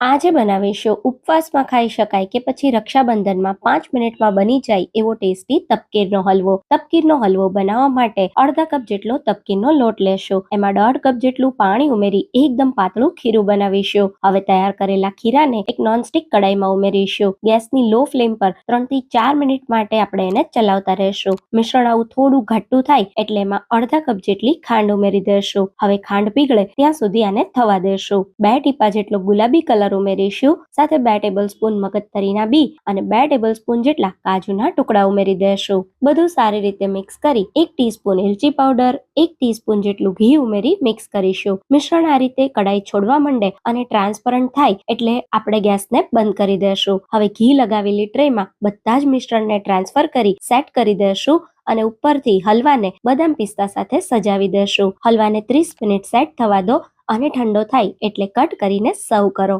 આજે બનાવીશું ઉપવાસમાં ખાઈ શકાય કે પછી રક્ષાબંધનમાં પાંચ મિનિટમાં બની જાય એવો ટેસ્ટી તપકીરનો હલવો. તપકીરનો હલવો બનાવવા માટે અડધા કપ જેટલો તપકીરનો લોટ લેશું. એમાં દોઢ કપ જેટલું પાણી ઉમેરી એકદમ પાતળું ખીરું બનાવીશું. હવે તૈયાર કરેલા ખીરાને એક નોનસ્ટિક કડાઈમાં ઉમેરીશું. ગેસની લો ફ્લેમ પર ત્રણથી ચાર મિનિટ માટે આપણે એને ચલાવતા રહેશું. મિશ્રણ આવું થોડું ઘટ્ટું થાય એટલે એમાં અડધા કપ જેટલી ખાંડ ઉમેરી દેશું. હવે ખાંડ પીગળે ત્યાં સુધી આને થવા દેશું. બે ટીપા જેટલો ગુલાબી કલર ઉમેરીશું સાથે બે ટેબલ સ્પૂન મગજતરીના બી અને બે ટેબલ સ્પૂન જેટલા કાજુના ટુકડા ઉમેરી દેશું. બધું સારી રીતે મિક્સ કરી એક ટીસ્પૂન એલચી પાવડર, એક ટીસ્પૂન જેટલું ઘી ઉમેરી મિક્સ કરીશું. મિશ્રણ આ રીતે કડાઈ છોડવા માંડે અને ટ્રાન્સપરન્ટ થાય એટલે આપણે ગેસને બંધ કરી દેશું. હવે ઘી લગાવેલી ટ્રેમાં બધા જ મિશ્રણને ટ્રાન્સફર કરી સેટ કરી દેશું અને ઉપરથી હલવાને બદામ પિસ્તા સાથે સજાવી દેશું. હલવાને ત્રીસ મિનિટ સેટ થવા દો અને ઠંડો થાય એટલે કટ કરીને સર્વ કરો.